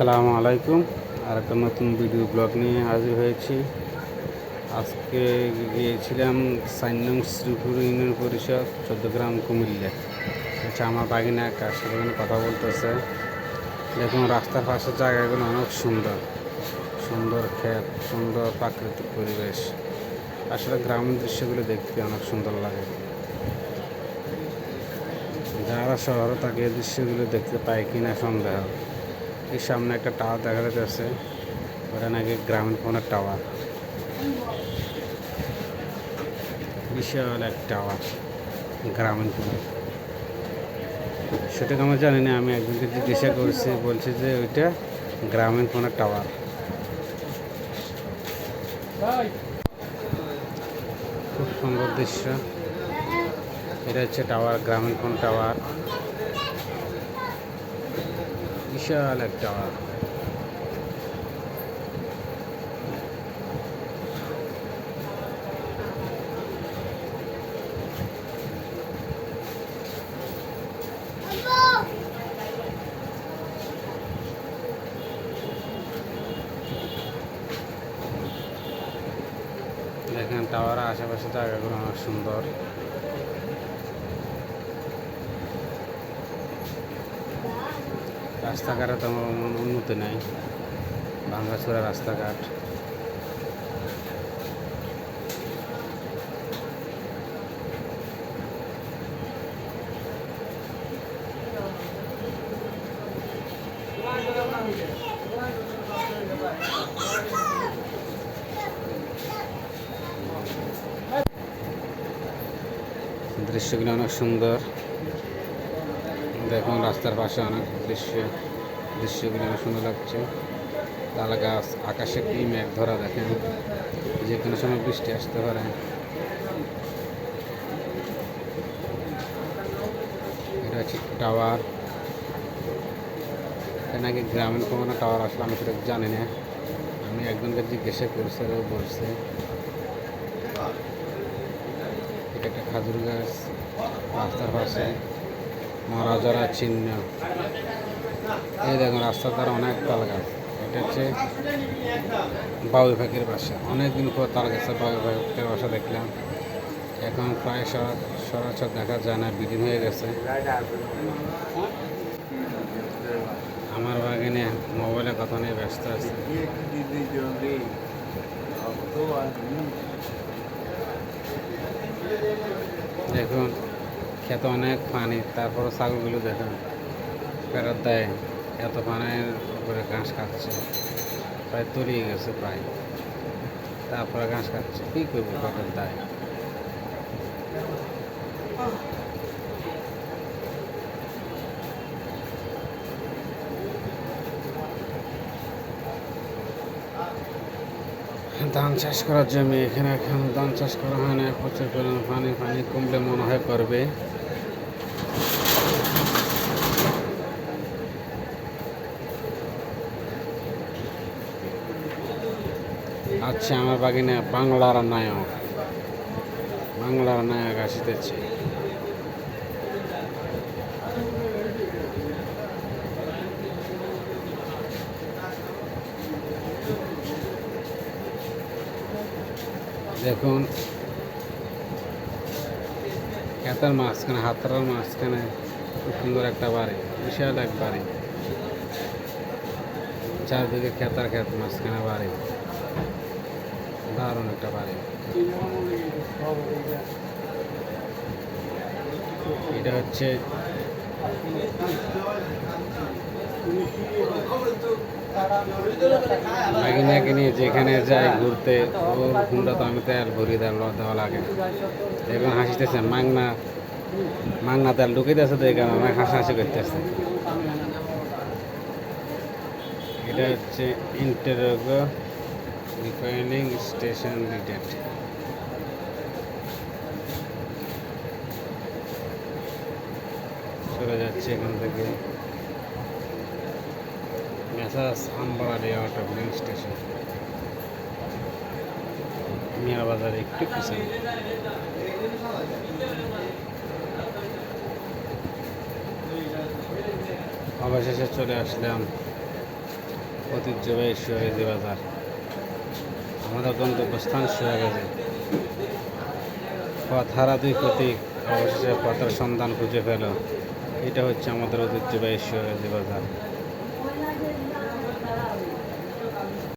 আসসালামু আলাইকুম। আর একটা নতুন ভিডিও ব্লগ নিয়ে হাজির হয়েছি। আজকে গিয়েছিলাম সাইনং শ্রীপুর ইউনিয়ন পরিষদ, চোদ্দগ্রাম, কুমিল্লা। হচ্ছে আমার বাগিনা কার সাথে কথা বলতেছে। দেখুন, রাস্তার পাশের জায়গাগুলো অনেক সুন্দর। সুন্দর ক্ষেত সুন্দর প্রাকৃতিক পরিবেশ। আসলে গ্রামীণ দৃশ্যগুলো দেখতে অনেক সুন্দর লাগে। যারা শহরে থাকে, এই দৃশ্যগুলো দেখতে পায় কিনা সন্দেহ। এই সামনে একটা টাওয়ার দেখা যাচ্ছে ওটা নাকি গ্রামীণ ফোনের টাওয়ার বিশাল এক টাওয়ার গ্রামীণ ফোনের সেটাকে আমরা জানি না, আমি একজনকে জিজ্ঞাসা করছি, বলছে যে ওইটা গ্রামীণ ফোনের টাওয়ার খুব সুন্দর দৃশ্য। এটা হচ্ছে টাওয়ার গ্রামীণ ফোন টাওয়ার বিশাল এক টাওয়ার দেখেন টাওয়ারের আশেপাশে জায়গাগুলো অনেক সুন্দর রাস্তাঘাটে তেমন উন্নতি নাই। ভাঙ্গাচোরা রাস্তাঘাট। দৃশ্যগুলো অনেক সুন্দর। দেখুন রাস্তার পাশে অনেক দৃশ্য, দৃশ্যগুলো অনেক সুন্দর লাগছে। তাল গাছ, আকাশে কি মেঘ ধরা দেখেন। যে কোনো সময় বৃষ্টি আসতে পারে। এটা হচ্ছে টাওয়ার। এটা নাকি গ্রামীণ কোনো টাওয়ার আসলে আমি সেটা জানি না। আমি একজনকে জিজ্ঞাসা করছি, ও বলছে, এটা একটা খাজুর গাছ, রাস্তার পাশে। মহারাজারা চিহ্ন এই দেখুন, রাস্তার দ্বারা অনেক তাল গাছ। এটা হচ্ছে বাবু পাখির বাসা। অনেকদিন পর তাল গাছের বাবু বাসা দেখলাম। এখন প্রায় সরা, সরাসর দেখা যায় না, বিলীন হয়ে গেছে। আমার বাগানে মোবাইলে কথা নিয়ে ব্যস্ত আছে। দেখুন খেতে অনেক পানি তারপরে ছাগলগুলো দেখুন, ফেরত দেয়, এত পানির উপরে ঘাস খাচ্ছে, প্রায় তলিয়ে গেছে প্রায়। তারপরে ঘাস খাচ্ছে, কী করব, ফেরত দেয়। ধান চাষ করার জমি, এখানে এখন ধান চাষ করা হয় না, প্রচুর পরিমাণে পানি পানি কমলে মনে হয় করবে। আচ্ছা আমার বাগিনে বাংলার নায়ক। বাংলার নায়ক আসিতেছে। দেখুন খেতার মাঝখানে, হাতরার মাঝখানে খুব সুন্দর একটা বাড়ি, বিশাল এক বাড়ি। চারদিকে খেতার খেত মাঝখানে বাড়ি। দারুণ একটা বাড়ি। এটা হচ্ছে যেখানে যাই ঘুরতে ওর হুন্ডা তো আমি তেল ভরি দেওয়া দেওয়া লাগে এখন হাসিতেছে, মাংনা মাংনা তেল ঢুকিতেছে তো এখানে অনেক হাসাহাসি করতেছে। এটা হচ্ছে ইন্টারোগো রিফাইনিং স্টেশন লিমিটেড চলে যাচ্ছে এখান থেকে। মেসাজ Ambara layout filling station. Mia বাজারে একটু পিছনে অবশেষে চলে আসলাম ঐতিহ্যবাহী সোয়াগাজী বাজার। আমাদের গন্তব্যস্থান শুয়ে পথ হারা দুই প্রতীক, অবশেষে পথের সন্ধান খুঁজে পেল। এটা হচ্ছে আমাদের ঐতিহ্যবাহী শুয়ে গেছে বাজার